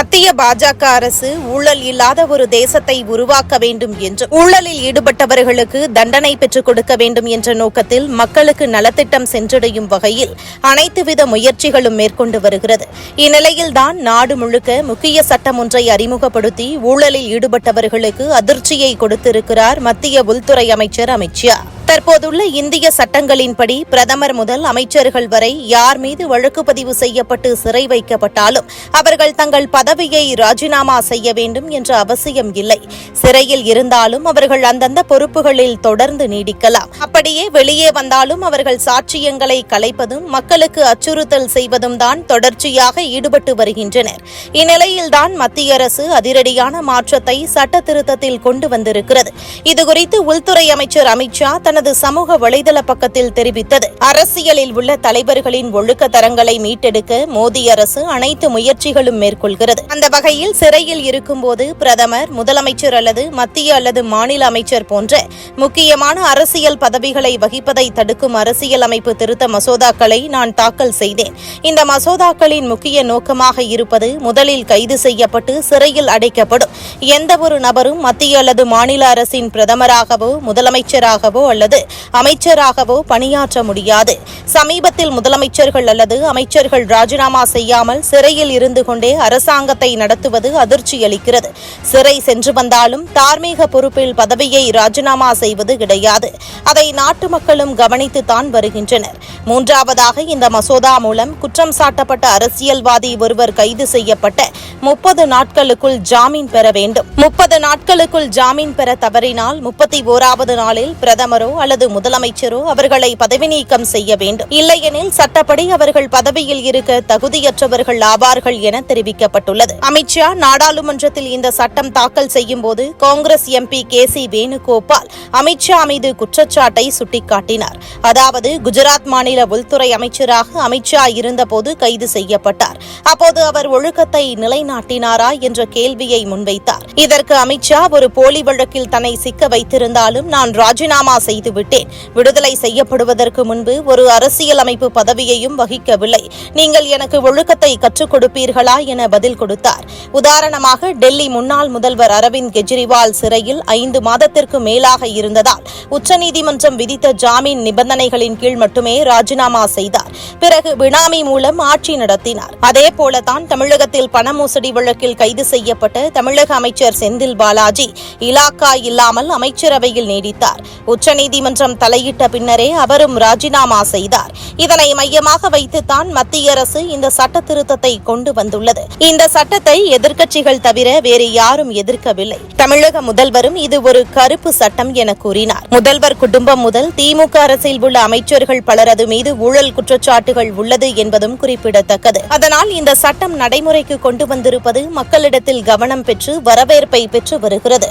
மத்திய பாஜக அரசு ஊழல் இல்லாத ஒரு தேசத்தை உருவாக்க வேண்டும் என்றும் ஊழலில் ஈடுபட்டவர்களுக்கு தண்டனை பெற்றுக் கொடுக்க வேண்டும் என்ற நோக்கத்தில் மக்களுக்கு நலத்திட்டம் சென்றடையும் வகையில் அனைத்துவித முயற்சிகளும் மேற்கொண்டு வருகிறது. இந்நிலையில்தான் நாடு முழுக்க முக்கிய சட்டம் ஒன்றை அறிமுகப்படுத்தி ஊழலில் ஈடுபட்டவர்களுக்கு அதிர்ச்சியை கொடுத்திருக்கிறார் மத்திய உள்துறை அமைச்சர் அமித்ஷா. தற்போதுள்ள இந்திய சட்டங்களின்படி பிரதமர் முதல் அமைச்சர்கள் வரை யார் மீது வழக்கு பதிவு செய்யப்பட்டு சிறை வைக்கப்பட்டாலும் அவர்கள் தங்கள் பதவியை ராஜினாமா செய்ய வேண்டும் என்ற அவசியம் இல்லை. சிறையில் இருந்தாலும் அவர்கள் அந்தந்த பொறுப்புகளில் தொடர்ந்து நீடிக்கலாம். அப்படியே வெளியே வந்தாலும் அவர்கள் சாட்சியங்களை கலைப்பதும் மக்களுக்கு அச்சுறுத்தல் செய்வதும் தான் தொடர்ச்சியாக ஈடுபட்டு வருகின்றனர். இந்நிலையில்தான் மத்திய அரசு அதிரடியான மாற்றத்தை சட்ட திருத்தத்தில் கொண்டு வந்திருக்கிறது. இதுகுறித்து உள்துறை அமைச்சர் அமித்ஷா தனது சமூக வலைதள பக்கத்தில் தெரிவித்தது. அரசியலில் உள்ள தலைவர்களின் ஒழுக்க தரங்களை மீட்டெடுக்க மோடி அரசு அனைத்து முயற்சிகளும் மேற்கொள்கிறது. அந்த வகையில் சிறையில் இருக்கும்போது பிரதமர் முதலமைச்சர் அல்லது மத்திய அல்லது மாநில அமைச்சர் போன்ற முக்கியமான அரசியல் பதவிகளை வகிப்பதை தடுக்கும் அரசியல் அமைப்பு திருத்த மசோதாக்களை நான் தாக்கல் செய்தேன். இந்த மசோதாக்களின் முக்கிய நோக்கமாக இருப்பது முதலில் கைது செய்யப்பட்டு சிறையில் அடைக்கப்படும். எந்தவொரு நபரும் மத்திய அல்லது மாநில அரசின் பிரதமராகவோ முதலமைச்சராகவோ அல்லது அமைச்சராகவோ பணியாற்ற முடியாது. சமீபத்தில் முதலமைச்சர்கள் அல்லது அமைச்சர்கள் ராஜினாமா செய்யாமல் சிறையில் இருந்து கொண்டே அரசாங்கத்தை நடத்துவது அதிர்ச்சியளிக்கிறது சிறை சென்று வந்தாலும் தார்மீக பொறுப்பில் பதவியை ராஜினாமா செய்வது கிடையாது. அதை நாட்டு மக்களும் கவனித்துத்தான் வருகின்றனர். மூன்றாவதாக இந்த மசோதா மூலம் குற்றம் சாட்டப்பட்ட அரசியல்வாதி ஒருவர் கைது செய்யப்பட்ட முப்பது நாட்களுக்குள் ஜாமீன் பெற வேண்டும். முப்பது நாட்களுக்குள் ஜாமீன் பெற தவறினால் முப்பத்தி ஓராவது நாளில் பிரதமரோ அல்லது முதலமைச்சரோ அவர்களை பதவி நீக்கம் செய்ய வேண்டும். இல்லையெனில் சட்டப்படி அவர்கள் பதவியில் இருக்க தகுதியற்றவர்கள் ஆவார்கள் என தெரிவிக்கப்பட்டுள்ளது. அமித்ஷா நாடாளுமன்றத்தில் இந்த சட்டம் தாக்கல் செய்யும் போது Congress MP K C Venugopal Amit Shah மீது குற்றச்சாட்டை சுட்டிக்காட்டினார். அதாவது குஜராத் மாநில உள்துறை அமைச்சராக அமித்ஷா இருந்தபோது கைது செய்யப்பட்டார். அப்போது அவர் ஒழுக்கத்தை நிலைநாட்டினாரா என்ற கேள்வியை முன்வைத்தார். இதற்கு அமித்ஷா ஒரு போலி வழக்கில் தன்னை சிக்க வைத்திருந்தாலும் நான் ராஜினாமா செய்துவிட்டேன். விடுதலை செய்யப்படுவதற்கு முன்பு ஒரு அரசியல் அமைப்பு பதவியையும் வகிக்கவில்லை. நீங்கள் எனக்கு ஒழுக்கத்தை கற்றுக் கொடுப்பீர்களா என பதில் கொடுத்தார். உதாரணமாக டெல்லி முன்னாள் முதல்வர் அரவிந்த் கெஜ்ரிவால் சிறையில் ஐந்து மாதத்திற்கு மேலாக இருந்ததால் உச்சநீதிமன்றம் விதித்த ஜாமீன் நிபந்தனைகளின் கீழ் மட்டுமே ராஜினாமா செய்தார். பிறகு பினாமி மூலம் ஆட்சி நடத்தினார். அதேபோலதான் தமிழகத்தில் பண மோசடி வழக்கில் கைது செய்யப்பட்ட தமிழக அமைச்சர் செந்தில் பாலாஜி இலாக்கா இல்லாமல் அமைச்சரவையில் நீடித்தார். நீதிமன்றம் தலையிட்ட பின்னரே அவரும் ராஜினாமா செய்தார். இதனை மையமாக வைத்துத்தான் மத்திய அரசு இந்த சட்ட திருத்தத்தை கொண்டு வந்துள்ளது. இந்த சட்டத்தை எதிர்க்கட்சிகள் தவிர வேறு யாரும் எதிர்க்கவில்லை. தமிழக முதல்வரும் இது ஒரு கருப்பு சட்டம் என கூறினார். முதல்வர் குடும்பம் முதல் திமுக அரசில் உள்ள அமைச்சர்கள் பலரது மீது ஊழல் குற்றச்சாட்டுகள் உள்ளது என்பதும் குறிப்பிடத்தக்கது. அதனால் இந்த சட்டம் நடைமுறைக்கு கொண்டு வந்திருப்பது மக்களிடத்தில் கவனம் பெற்று வரவேற்பை பெற்று வருகிறது.